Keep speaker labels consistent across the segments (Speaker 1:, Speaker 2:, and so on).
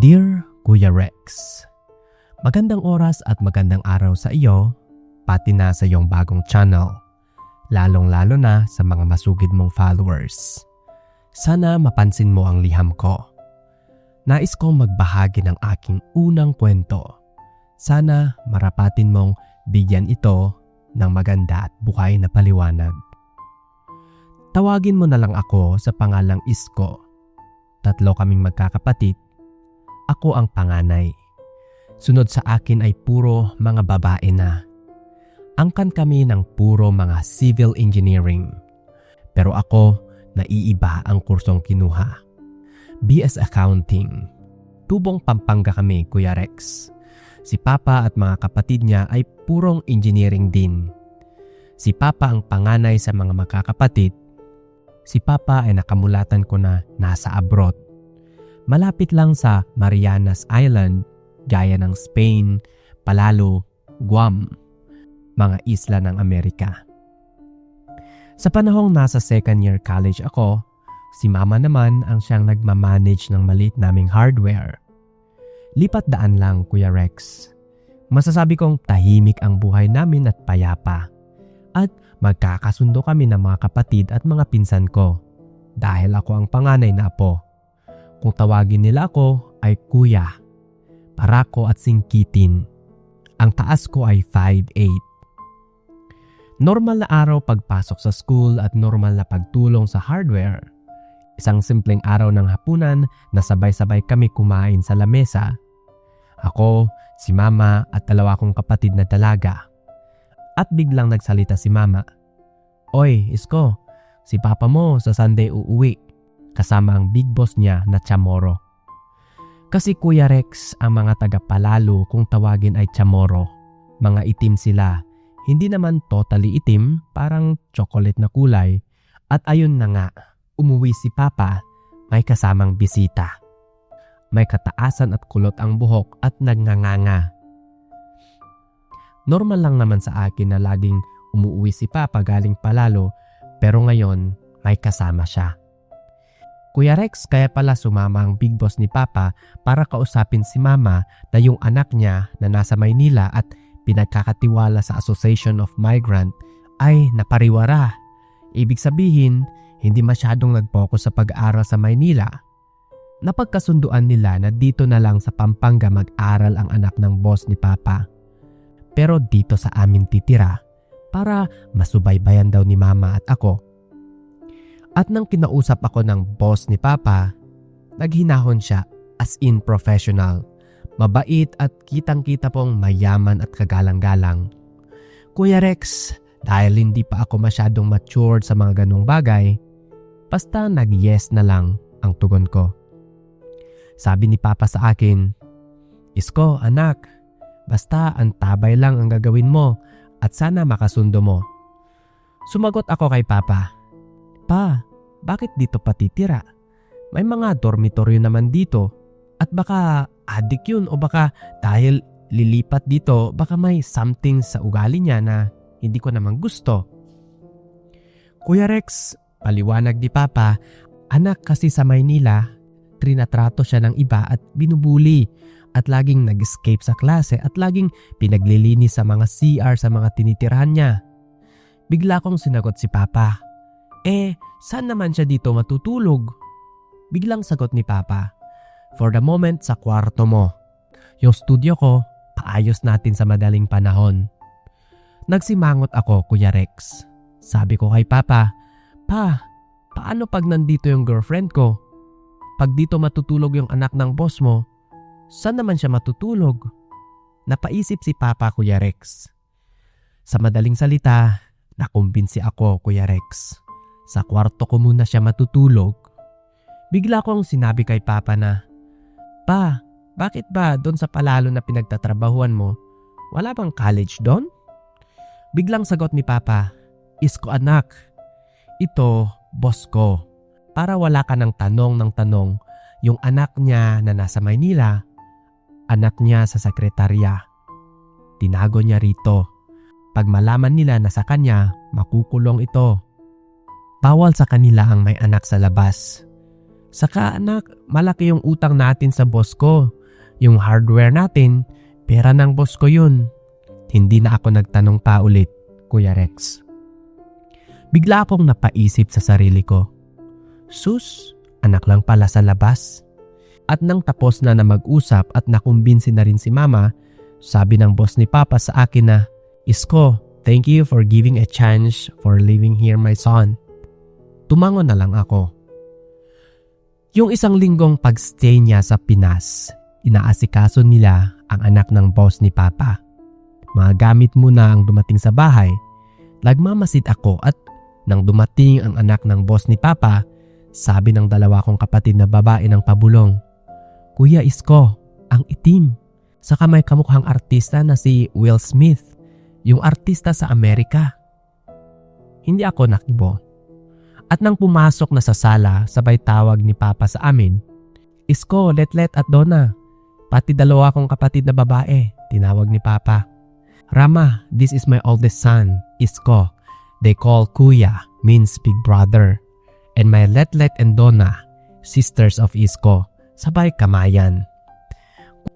Speaker 1: Dear Kuya Rex, Magandang oras at magandang araw sa iyo, pati na sa iyong bagong channel, lalong-lalo na sa mga masugid mong followers. Sana mapansin mo ang liham ko. Nais kong magbahagi ng aking unang kwento. Sana marapatin mong bigyan ito ng maganda at buhay na paliwanag. Tawagin mo na lang ako sa pangalang Isko. Tatlo kaming magkakapatid ako ang panganay. Sunod sa akin ay puro mga babae na. Angkan kami ng puro mga civil engineering. Pero ako, naiiba ang kursong kinuha. BS Accounting. Tubong Pampanga kami, Kuya Rex. Si Papa at mga kapatid niya ay purong engineering din. Si Papa ang panganay sa mga magkakapatid. Si Papa ay nakamulatan ko na nasa abroad malapit lang sa Marianas Island, gaya ng Spain, Palalo, Guam, mga isla ng Amerika. Sa panahong nasa second year college ako, si mama naman ang siyang nagmamanage ng maliit naming hardware. Lipat daan lang, Kuya Rex. Masasabi kong tahimik ang buhay namin at payapa. At magkakasundo kami ng mga kapatid at mga pinsan ko dahil ako ang panganay na apo. Kung tawagin nila ako ay kuya, parako at singkitin. Ang taas ko ay 5'8". Normal na araw pagpasok sa school at normal na pagtulong sa hardware. Isang simpleng araw ng hapunan na sabay-sabay kami kumain sa lamesa. Ako, si mama at dalawa kong kapatid na dalaga. At biglang nagsalita si mama. Oy, Isko, si papa mo sa Sunday uuwi kasama ang big boss niya na Chamorro. Kasi Kuya Rex ang mga taga-palalo kung tawagin ay Chamorro. Mga itim sila. Hindi naman totally itim, parang chocolate na kulay. At ayun na nga, umuwi si Papa, may kasamang bisita. May kataasan at kulot ang buhok at nagnganganga. Normal lang naman sa akin na laging umuwi si Papa galing palalo pero ngayon may kasama siya. Kuya Rex, kaya pala sumama ang big boss ni Papa para kausapin si Mama na yung anak niya na nasa Maynila at pinagkakatiwala sa Association of Migrant ay napariwara. Ibig sabihin, hindi masyadong nag-focus sa pag-aaral sa Maynila. Napagkasunduan nila na dito na lang sa Pampanga mag-aral ang anak ng boss ni Papa. Pero dito sa amin titira para masubaybayan daw ni Mama at ako at nang kinausap ako ng boss ni Papa, naghinahon siya as in professional. Mabait at kitang-kita pong mayaman at kagalang-galang. Kuya Rex, dahil hindi pa ako masyadong matured sa mga ganong bagay, basta nag-yes na lang ang tugon ko. Sabi ni Papa sa akin, Isko, anak, basta ang tabay lang ang gagawin mo at sana makasundo mo. Sumagot ako kay Papa, Pa, bakit dito patitira? May mga dormitoryo naman dito. At baka adik yun o baka dahil lilipat dito, baka may something sa ugali niya na hindi ko naman gusto. Kuya Rex, paliwanag ni Papa, anak kasi sa Maynila, trinatrato siya ng iba at binubuli at laging nag-escape sa klase at laging pinaglilinis sa mga CR sa mga tinitirahan niya. Bigla kong sinagot si Papa. Eh, saan naman siya dito matutulog? Biglang sagot ni Papa, For the moment, sa kwarto mo. Yung studio ko, paayos natin sa madaling panahon. Nagsimangot ako, Kuya Rex. Sabi ko kay Papa, Pa, paano pag nandito yung girlfriend ko? Pag dito matutulog yung anak ng boss mo, saan naman siya matutulog? Napaisip si Papa, Kuya Rex. Sa madaling salita, nakumbinsi ako, Kuya Rex. Sa kwarto ko muna siya matutulog. Bigla kong sinabi kay Papa na, Pa, bakit ba doon sa palalo na pinagtatrabahuan mo, wala bang college doon? Biglang sagot ni Papa, Isko anak, ito boss ko. Para wala ka ng tanong ng tanong, yung anak niya na nasa Maynila, anak niya sa sekretarya. Tinago niya rito. Pag malaman nila na sa kanya, makukulong ito. Bawal sa kanila ang may anak sa labas. Saka anak, malaki yung utang natin sa boss ko. Yung hardware natin, pera ng boss ko yun. Hindi na ako nagtanong pa ulit, Kuya Rex. Bigla akong napaisip sa sarili ko. Sus, anak lang pala sa labas. At nang tapos na na mag-usap at nakumbinsi na rin si mama, sabi ng boss ni Papa sa akin na, Isko, thank you for giving a chance for living here my son. Tumango na lang ako. Yung isang linggong pagstay niya sa Pinas, inaasikaso nila ang anak ng boss ni Papa. Mga gamit muna ang dumating sa bahay. Nagmamasid ako at nang dumating ang anak ng boss ni Papa, sabi ng dalawa kong kapatid na babae ng pabulong, Kuya Isko, ang itim. Saka may kamukhang artista na si Will Smith, yung artista sa Amerika. Hindi ako nakibo. At nang pumasok na sa sala, sabay tawag ni Papa sa amin, Isko, Letlet at Donna. Pati dalawa kong kapatid na babae, tinawag ni Papa. Rama, this is my oldest son, Isko. They call Kuya, means big brother. And my Letlet and Donna, sisters of Isko, sabay kamayan.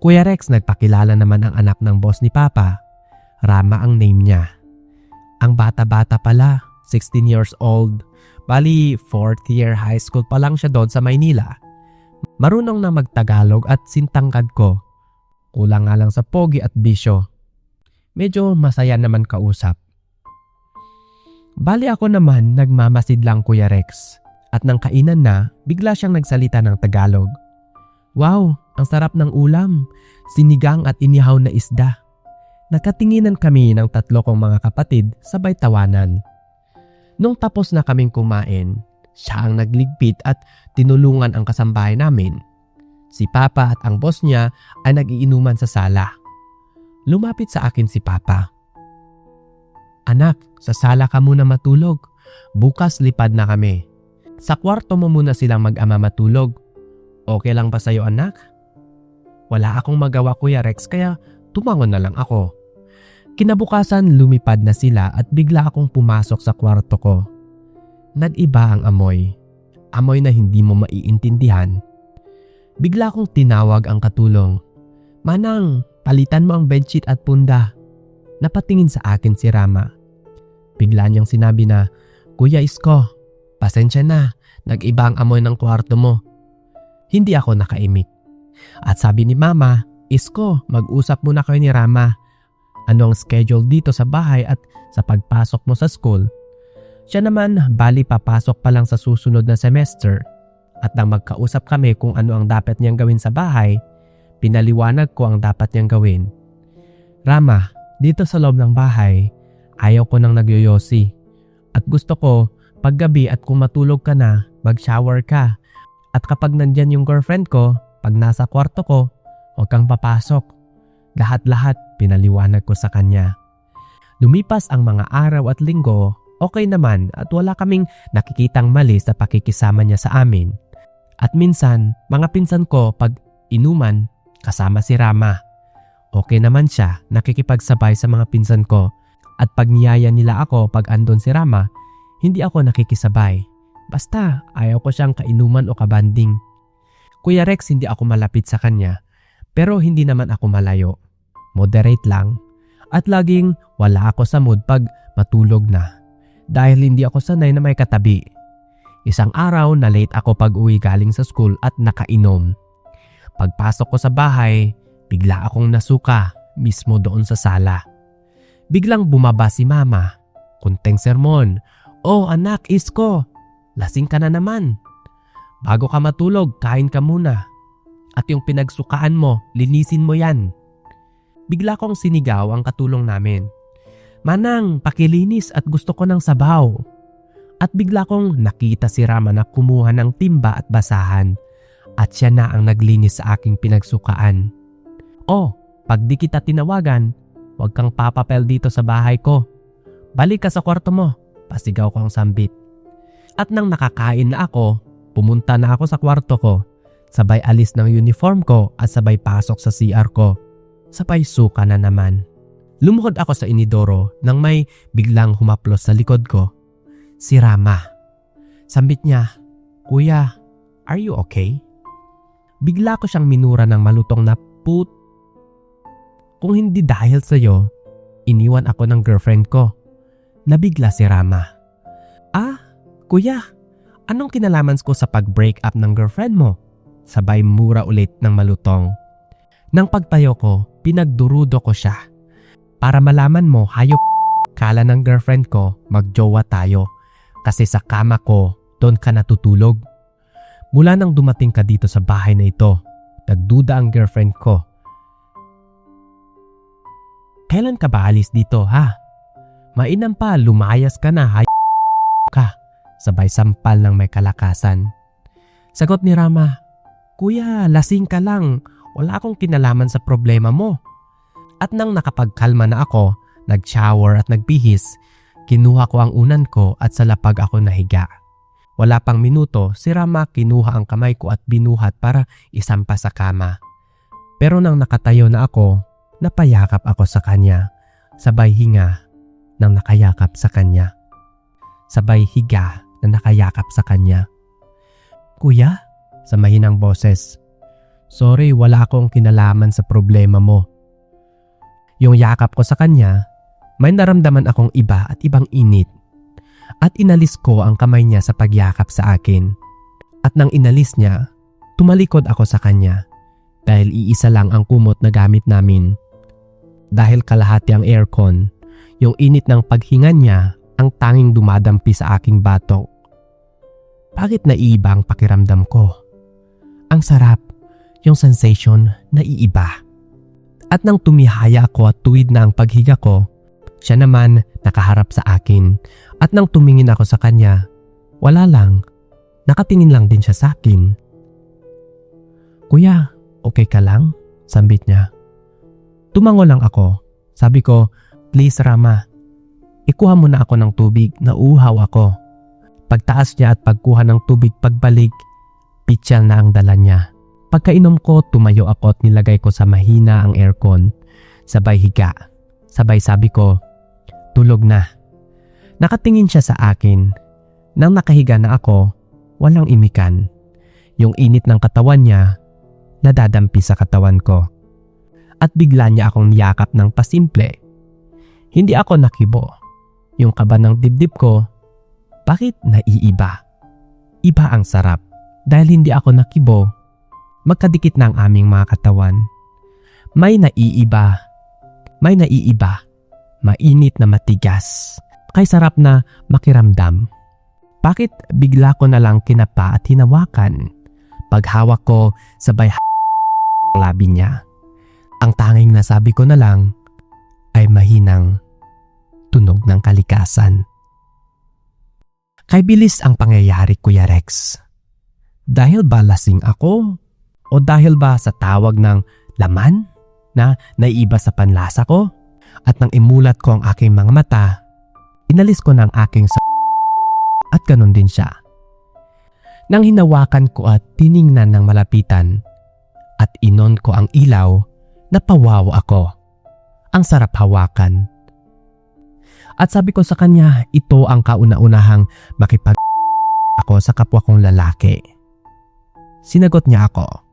Speaker 1: Kuya Rex nagpakilala naman ang anak ng boss ni Papa. Rama ang name niya. Ang bata-bata pala, 16 years old. Bali, 4th year high school pa lang siya doon sa Maynila. Marunong na magtagalog at sintangkad ko. Kulang nga lang sa pogi at bisyo. Medyo masaya naman kausap. Bali ako naman nagmamasid lang Kuya Rex. At nang kainan na, bigla siyang nagsalita ng Tagalog. Wow, ang sarap ng ulam. Sinigang at inihaw na isda. Nakatinginan kami ng tatlo kong mga kapatid sabay tawanan. Nung tapos na kaming kumain, siya ang nagligpit at tinulungan ang kasambahay namin. Si Papa at ang boss niya ay nagiinuman sa sala. Lumapit sa akin si Papa. Anak, sa sala ka muna matulog. Bukas lipad na kami. Sa kwarto mo muna silang mag-ama matulog. Okay lang ba sa'yo anak? Wala akong magawa Kuya Rex kaya tumangon na lang ako. Kinabukasan lumipad na sila at bigla akong pumasok sa kwarto ko. Nag-iba ang amoy. Amoy na hindi mo maiintindihan. Bigla akong tinawag ang katulong. Manang, palitan mo ang bedsheet at punda. Napatingin sa akin si Rama. Bigla niyang sinabi na, Kuya Isko, pasensya na, nag-iba ang amoy ng kwarto mo. Hindi ako nakaimik. At sabi ni Mama, Isko, mag-usap muna kayo ni Rama. Ano ang schedule dito sa bahay at sa pagpasok mo sa school? Siya naman, bali papasok pa lang sa susunod na semester. At nang magkausap kami kung ano ang dapat niyang gawin sa bahay, pinaliwanag ko ang dapat niyang gawin. Rama, dito sa loob ng bahay, ayaw ko nang nagyoyosi. At gusto ko, paggabi at kung matulog ka na, mag-shower ka. At kapag nandyan yung girlfriend ko, pag nasa kwarto ko, huwag kang papasok. Lahat-lahat pinaliwanag ko sa kanya. Lumipas ang mga araw at linggo, okay naman at wala kaming nakikitang mali sa pakikisama niya sa amin. At minsan, mga pinsan ko pag inuman, kasama si Rama. Okay naman siya, nakikipagsabay sa mga pinsan ko. At pag niyaya nila ako pag andon si Rama, hindi ako nakikisabay. Basta ayaw ko siyang kainuman o kabanding. Kuya Rex hindi ako malapit sa kanya, pero hindi naman ako malayo. Moderate lang. At laging wala ako sa mood pag matulog na. Dahil hindi ako sanay na may katabi. Isang araw na late ako pag uwi galing sa school at nakainom. Pagpasok ko sa bahay, bigla akong nasuka mismo doon sa sala. Biglang bumaba si mama. Kunteng sermon. Oh anak, isko. Lasing ka na naman. Bago ka matulog, kain ka muna. At yung pinagsukaan mo, linisin mo yan. Bigla kong sinigaw ang katulong namin. Manang, pakilinis at gusto ko ng sabaw. At bigla kong nakita si Rama na kumuha ng timba at basahan. At siya na ang naglinis sa aking pinagsukaan. Oh, pag di kita tinawagan, huwag kang papapel dito sa bahay ko. Balik ka sa kwarto mo, pasigaw ko ang sambit. At nang nakakain na ako, pumunta na ako sa kwarto ko. Sabay alis ng uniform ko at sabay pasok sa CR ko. Sabay suka na naman. Lumuhod ako sa inidoro nang may biglang humaplos sa likod ko. Si Rama. Sambit niya, Kuya, Are you okay? Bigla ko siyang minura ng malutong na put. Kung hindi dahil sa'yo, iniwan ako ng girlfriend ko. Nabigla si Rama. Ah, kuya, anong kinalaman ko sa pag-break up ng girlfriend mo? Sabay mura ulit ng malutong. Nang pagtayo ko, pinagdurudo ko siya. Para malaman mo, hayop kala ng girlfriend ko, magjowa tayo. Kasi sa kama ko, doon ka natutulog. Mula nang dumating ka dito sa bahay na ito, nagduda ang girlfriend ko. Kailan ka ba alis dito ha? Mainam pa, lumayas ka na hay ka. Sabay sampal ng may kalakasan. Sagot ni Rama, Kuya, lasing ka lang. Wala akong kinalaman sa problema mo. At nang nakapagkalma na ako, nag-shower at nagbihis, kinuha ko ang unan ko at sa lapag ako nahiga. Wala pang minuto, si Rama kinuha ang kamay ko at binuhat para isampa sa kama. Pero nang nakatayo na ako, napayakap ako sa kanya. Sabay hinga nang nakayakap sa kanya. Sabay higa na nakayakap sa kanya. Kuya, sa mahinang boses, Sorry, wala akong kinalaman sa problema mo. Yung yakap ko sa kanya, may naramdaman akong iba at ibang init at inalis ko ang kamay niya sa pagyakap sa akin. At nang inalis niya, tumalikod ako sa kanya dahil iisa lang ang kumot na gamit namin. Dahil kalahati ang aircon, yung init ng paghinga niya ang tanging dumadampi sa aking batok. Bakit naiiba ang pakiramdam ko? Ang sarap, yung sensation na iiba. At nang tumihaya ako at tuwid na ang paghiga ko, siya naman nakaharap sa akin at nang tumingin ako sa kanya, wala lang, nakatingin lang din siya sa akin. Kuya, okay ka lang? Sambit niya. Tumango lang ako. Sabi ko, please Rama, ikuha mo na ako ng tubig, nauuhaw ako. Pagtaas niya at pagkuha ng tubig pagbalik, pitsyal na ang dala niya. Pagkainom ko, tumayo ako at nilagay ko sa mahina ang aircon. Sabay higa. Sabay sabi ko, tulog na. Nakatingin siya sa akin. Nang nakahiga na ako, walang imikan. Yung init ng katawan niya, nadadampi sa katawan ko. At bigla niya akong niyakap ng pasimple. Hindi ako nakibo. Yung kaba ng dibdib ko, bakit naiiba? Iba ang sarap. Dahil hindi ako nakibo, magkadikit na ang aming mga katawan. May naiiba. May naiiba. Mainit na matigas. Kay sarap na makiramdam. Bakit bigla ko na lang kinapa at hinawakan? Paghawak ko, sabay labi niya. Ang tanging nasabi ko na lang ay mahinang tunog ng kalikasan. Kay bilis ang pangyayari Kuya Rex. Dahil ba lasing ako? O dahil ba sa tawag ng laman na naiiba sa panlasa ko? At nang imulat ko ang aking mga mata, inalis ko ng aking sa at ganun din siya. Nang hinawakan ko at tiningnan ng malapitan at inon ko ang ilaw, napawaw ako. Ang sarap hawakan. At sabi ko sa kanya, ito ang kauna-unahang makipag ako sa kapwa kong lalaki. Sinagot niya ako.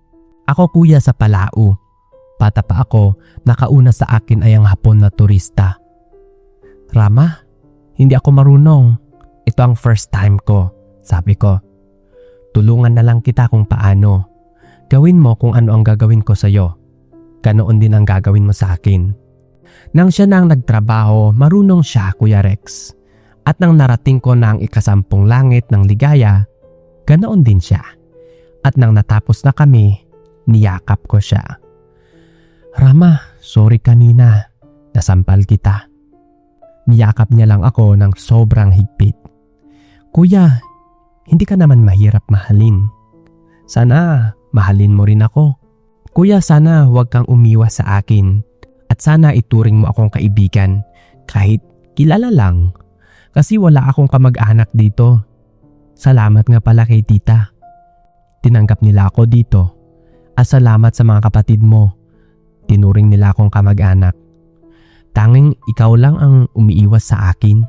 Speaker 1: Ako kuya sa Palau. Bata pa ako, nakauna sa akin ay ang hapon na turista. Rama, hindi ako marunong. Ito ang first time ko, sabi ko. Tulungan na lang kita kung paano. Gawin mo kung ano ang gagawin ko sa'yo. Ganoon din ang gagawin mo sa akin. Nang siya na ang nagtrabaho, marunong siya, Kuya Rex. At nang narating ko na ang ikasampung langit ng ligaya, ganoon din siya. At nang natapos na kami, niyakap ko siya. Rama, sorry kanina. Nasampal kita. Niyakap niya lang ako ng sobrang higpit. Kuya, hindi ka naman mahirap mahalin. Sana mahalin mo rin ako. Kuya, sana huwag kang umiwas sa akin. At sana ituring mo akong kaibigan kahit kilala lang. Kasi wala akong kamag-anak dito. Salamat nga pala kay tita. Tinanggap nila ako dito. At salamat sa mga kapatid mo. Tinuring nila akong kamag-anak. Tanging ikaw lang ang umiiwas sa akin.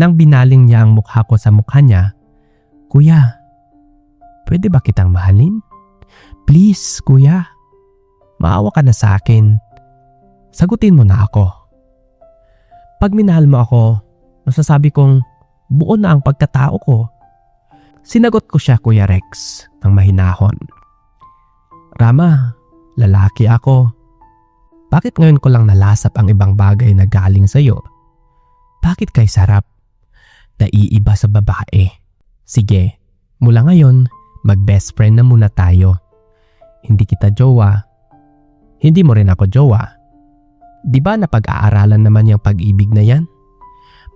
Speaker 1: Nang binaling niya ang mukha ko sa mukha niya, Kuya, Pwede ba kitang mahalin? Please, kuya. Maawa ka na sa akin. Sagutin mo na ako. Pag minahal mo ako, masasabi kong buo na ang pagkatao ko. Sinagot ko siya, Kuya Rex, ng mahinahon. Rama, lalaki ako. Bakit ngayon ko lang nalasap ang ibang bagay na galing sa'yo? Bakit kay sarap? Naiiba sa babae. Sige, mula ngayon, mag-best friend na muna tayo. Hindi kita jowa. Hindi mo rin ako jowa. Di ba napag-aaralan naman yung pag-ibig na yan?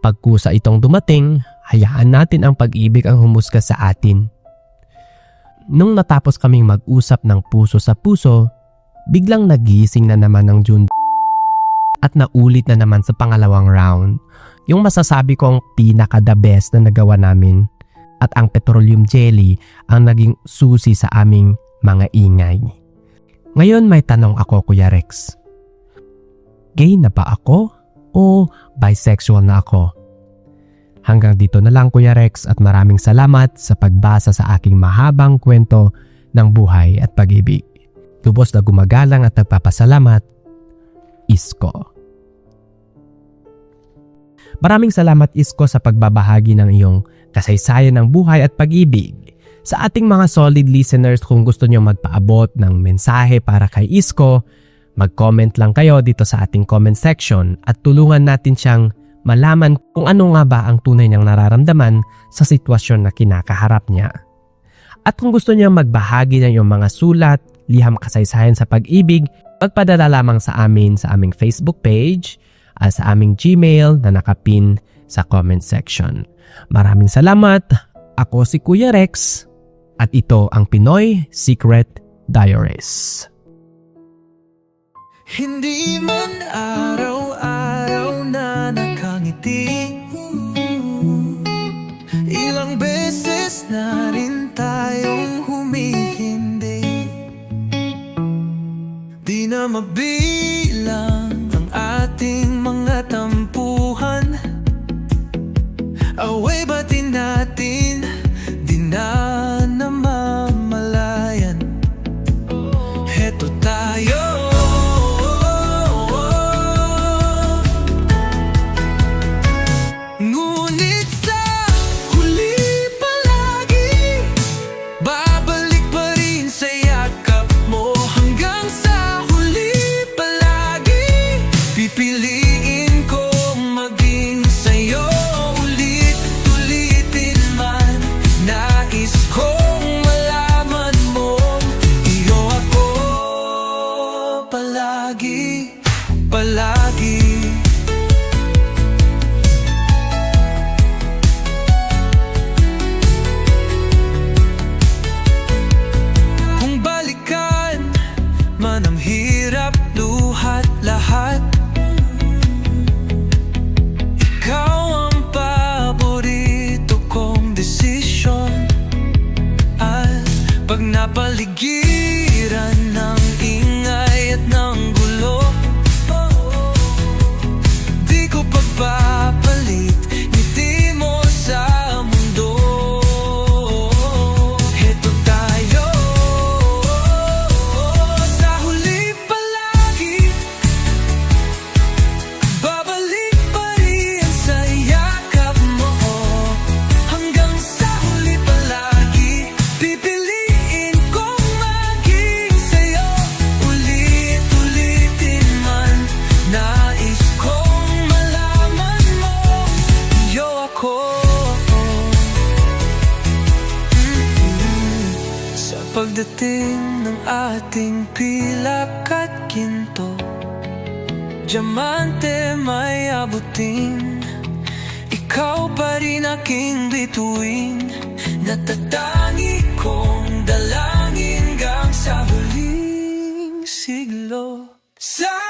Speaker 1: Pagkusa itong dumating, hayaan natin ang pag-ibig ang humusga sa atin. Nung natapos kaming mag-usap ng puso sa puso, biglang nagising na naman ng June at naulit na naman sa pangalawang round. Yung masasabi kong pinaka the best na nagawa namin at ang petroleum jelly ang naging susi sa aming mga ingay. Ngayon may tanong ako Kuya Rex. Gay na ba ako o bisexual na ako? Hanggang dito na lang Kuya Rex at maraming salamat sa pagbasa sa aking mahabang kwento ng buhay at pag-ibig. Lubos na gumagalang at nagpapasalamat, Isko. Maraming salamat Isko sa pagbabahagi ng iyong kasaysayan ng buhay at pag-ibig. Sa ating mga solid listeners kung gusto nyo magpaabot ng mensahe para kay Isko, mag-comment lang kayo dito sa ating comment section at tulungan natin siyang malaman kung ano nga ba ang tunay niyang nararamdaman sa sitwasyon na kinakaharap niya. At kung gusto niyo magbahagi ng iyong mga sulat, liham kasaysayan sa pag-ibig, magpadala lamang sa amin sa aming Facebook page at sa aming Gmail na nakapin sa comment section. Maraming salamat. Ako si Kuya Rex at ito ang Pinoy Secret Diaries.
Speaker 2: Hindi man na nakangiti Ilang beses na rin tayong humihindi. Di na mabilang ang ating mga tampuhan. Away batin natin pagdating ng ating pilak at ginto Diamante may abutin. Ikaw pa rin aking bituin. Natatangi kong dalangin Hanggang sa huling siglo. Sa